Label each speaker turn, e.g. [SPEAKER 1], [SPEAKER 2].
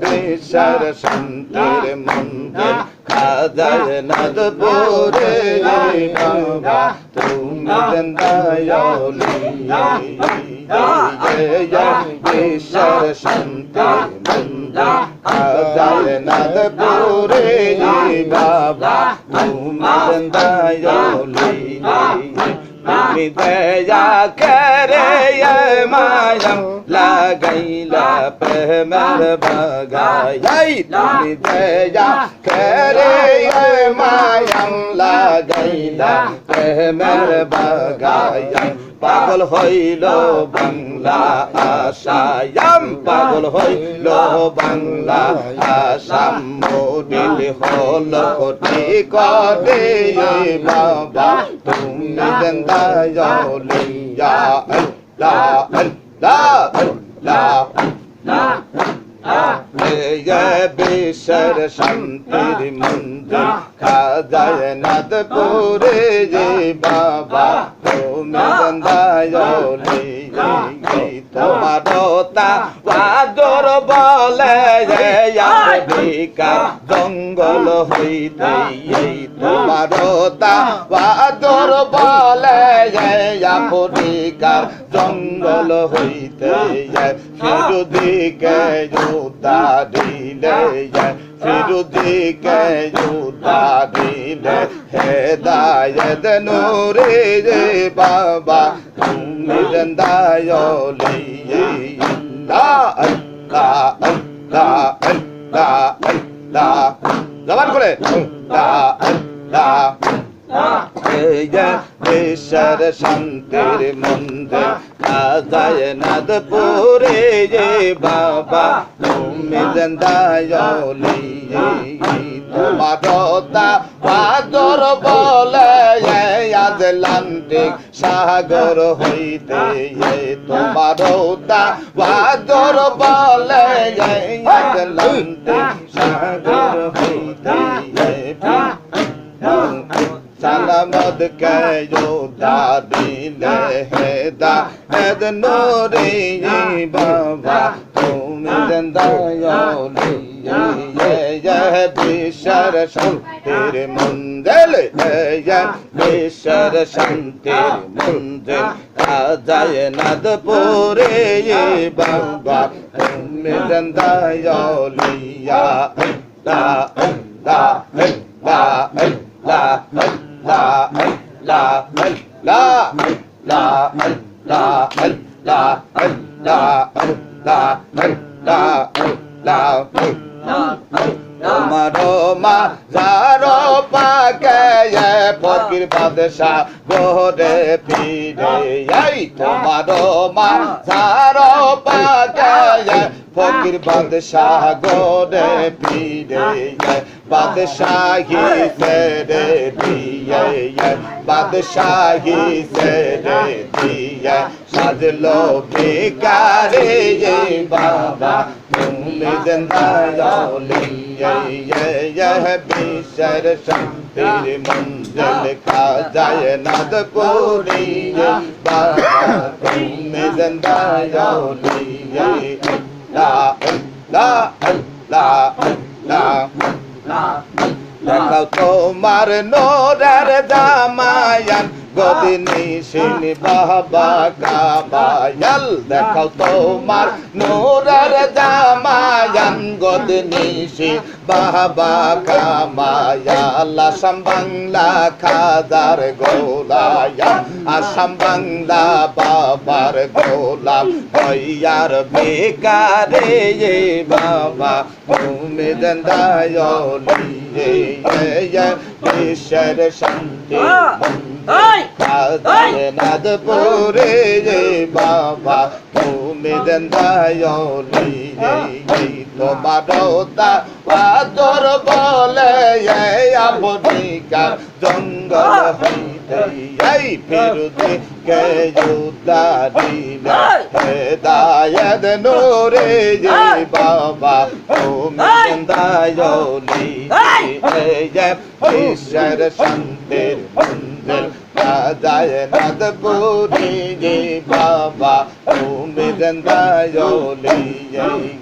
[SPEAKER 1] বিশ্বের শান্তির মন্দির খাজার নদপুরে বাবা তুমি দয়ালি বিশ্বের শান্তির মন্দির খাজার নদপুরে বাবা তুমি দয়ালি তুমি দয়া করে মায়াম লাগাইলা প্রেমের বাগাই তুমি দয়া করে মায়াম লাগাইলা প্রেমের বাগাই পাগল হইল বাংলা আশায়াম পাগল হইল বাংলা আসাম মোদিল হল কোটি কটে বাবা তুমি আল্লাহ আল্লাহ বিশ্বের শান্তির মন্দির খাজায় নাদপুরে যে বাবা তুমি দয়ালি তোমার তা বাদর বলে আফ্রিকা জঙ্গল হইতে তোমার তা বাদর বলে আফ্রিকা জঙ্গল হইতে হ্যাঁ। যায় ফিরুদিকে হ্যাঁ। জুতা দিলে যায় ফিরুদিকে হ্যাঁ। জুতা দিলে হে দায় নূরে রে বাবা তুমি জবান করে। দেশের শান্তির মন্দে যায় নাদ পুরে যে বাবা তুমি জন্দায়লি। মাদতা পাদর বলে আজ লান্টিক সাগর হইতে তোমার পাদর বলে আজ সাগর হইতে সালামত কে যোদ্ধা দিলে হেদা হেদ নোরে বাবা, তুমি দয়ালি বিশ্বের শান্তির মন্দির বিশ্বের শান্তির মন্দির আজায় নাদপুরে বাবা, তুমি দয়ালিয়া লা লা লা ফকির বাদশা গোরে ফিরে আই তোমার মা সারো পাকায় ফকির বাদশা গোরে ফিরে আয় हाँ। बादशाही से रे दिए बादशाही से रे दिए। साज लो बेकार ये बाबा तुमने यह बिशर शांति मंजिल का जय नद पूरी बाबा तुमने ज़िंदा योली ला ला ला ला। দেখাও তোমার নোরার জামায়ান, গদিনী সিনি বাবা কাবায়াল। দেখাও তোমার নোরার জামায়ান, গদিনী সি বাবা কামায়াল আসাম বাংলা খাজার গোলায়াম, আসাম বাংলা বাবার গোলাম হইয়ার বেকারে বাবা তুমি দন্দায় শান্তি? নাদ পরে রে বাবা তুমি দন্দায় বলে আবনিকা জঙ্গল হইতে ফেরুতে के जुदा दीना हिदायत नूरे जी बाबा ओम दायोली जय ईश्वर संदेर मंदिर राजाय नदपुरी जी बाबा ओम दायोली जय